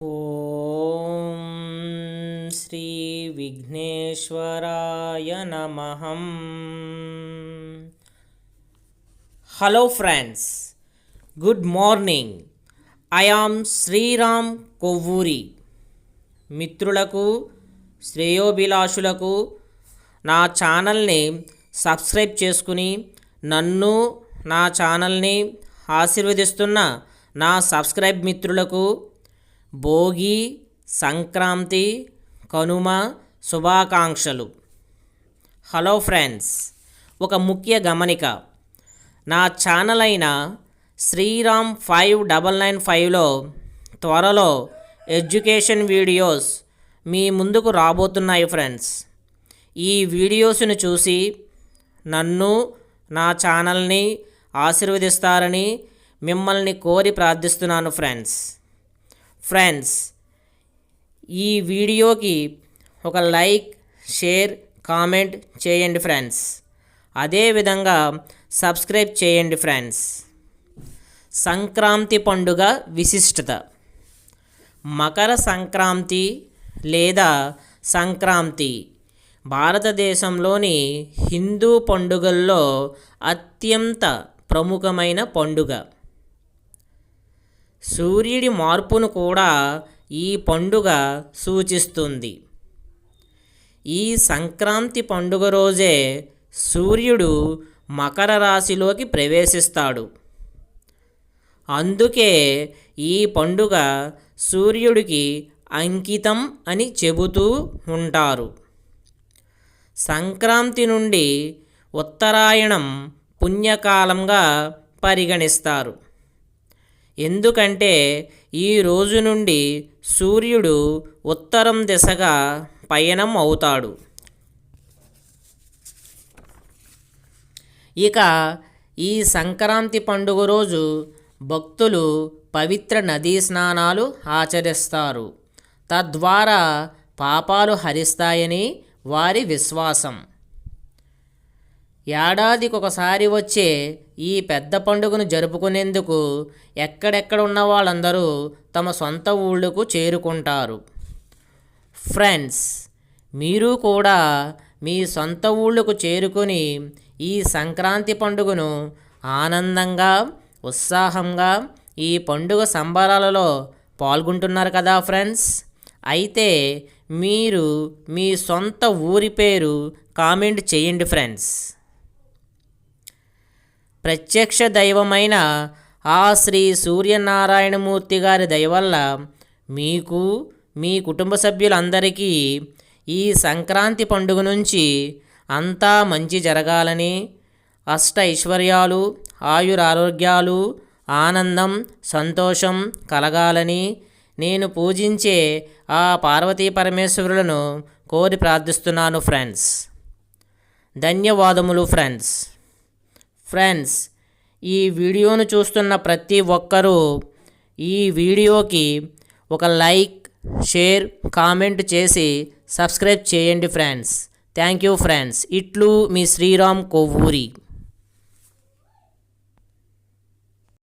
ఓం శ్రీ విఘ్నేశ్వరాయ నమహం hello friends good morning. I am Sriram Kovvuri. మిత్రులకు శ్రేయోభిలాషులకు నా ఛానల్ని సబ్స్క్రైబ్ చేసుకుని నన్ను నా ఛానల్ని ఆశీర్వదిస్తున్న నా సబ్స్క్రైబ్ మిత్రులకు భోగి సంక్రాంతి కనుమ శుభాకాంక్షలు. హలో ఫ్రెండ్స్ ఒక ముఖ్య గమనిక. నా ఛానల్ అయిన శ్రీరామ్ ఫైవ్ డబల్ నైన్ ఫైవ్లో త్వరలో ఎడ్యుకేషన్ వీడియోస్ మీ ముందుకు రాబోతున్నాయి ఫ్రెండ్స్. ఈ వీడియోస్ను చూసి నన్ను నా ఛానల్ని ఆశీర్వదిస్తారని మిమ్మల్ని కోరి ప్రార్థిస్తున్నాను ఫ్రెండ్స్. ఫ్రెండ్స్ ఈ వీడియోకి ఒక లైక్ షేర్ కామెంట్ చేయండి ఫ్రెండ్స్. అదేవిధంగా సబ్స్క్రైబ్ చేయండి ఫ్రెండ్స్. సంక్రాంతి పండుగ విశిష్టత. మకర సంక్రాంతి లేదా సంక్రాంతి భారతదేశంలోని హిందూ పండుగల్లో అత్యంత ప్రముఖమైన పండుగ. సూర్యుడి మార్పును కూడా ఈ పండుగ సూచిస్తుంది. ఈ సంక్రాంతి పండుగ రోజే సూర్యుడు మకర రాశిలోకి ప్రవేశిస్తాడు. అందుకే ఈ పండుగ సూర్యుడికి అంకితం అని చెబుతూ ఉంటారు. సంక్రాంతి నుండి ఉత్తరాయణం పుణ్యకాలంగా పరిగణిస్తారు. ఎందుకంటే ఈ రోజు నుండి సూర్యుడు ఉత్తరం దిశగా పయనం అవుతాడు. ఇక ఈ సంక్రాంతి పండుగ రోజు భక్తులు పవిత్ర నదీ స్నానాలు ఆచరిస్తారు. తద్వారా పాపాలు హరిస్తాయని వారి విశ్వాసం. ఏడాదికొకసారి వచ్చే ఈ పెద్ద పండుగను జరుపుకునేందుకు ఎక్కడెక్కడ ఉన్న వాళ్ళందరూ తమ సొంత ఊళ్ళకు చేరుకుంటారు. ఫ్రెండ్స్ మీరు కూడా మీ సొంత ఊళ్ళకు చేరుకొని ఈ సంక్రాంతి పండుగను ఆనందంగా ఉత్సాహంగా ఈ పండుగ సంబరాలలో పాల్గొంటున్నారు కదా ఫ్రెండ్స్? అయితే మీరు మీ సొంత ఊరి పేరు కామెంట్ చేయండి ఫ్రెండ్స్. ప్రత్యక్ష దైవమైన ఆ శ్రీ సూర్యనారాయణమూర్తి గారి దయవల్ల మీకు మీ కుటుంబ సభ్యులందరికీ ఈ సంక్రాంతి పండుగ నుంచి అంతా మంచి జరగాలని అష్ట ఐశ్వర్యాలు ఆయురారోగ్యాలు ఆనందం సంతోషం కలగాలని నేను పూజించే ఆ పార్వతీ పరమేశ్వరులను కోరి ప్రార్థిస్తున్నాను ఫ్రెండ్స్. ధన్యవాదములు ఫ్రెండ్స్. ఫ్రెండ్స్ ఈ వీడియోను చూస్తున్న ప్రతి ఒక్కరూ ఈ వీడియోకి ఒక లైక్ షేర్ కామెంట్ చేసి సబ్స్క్రైబ్ చేయండి ఫ్రెండ్స్. Thank you friends. ఇట్లు మీ శ్రీరామ్ కొవ్వూరి.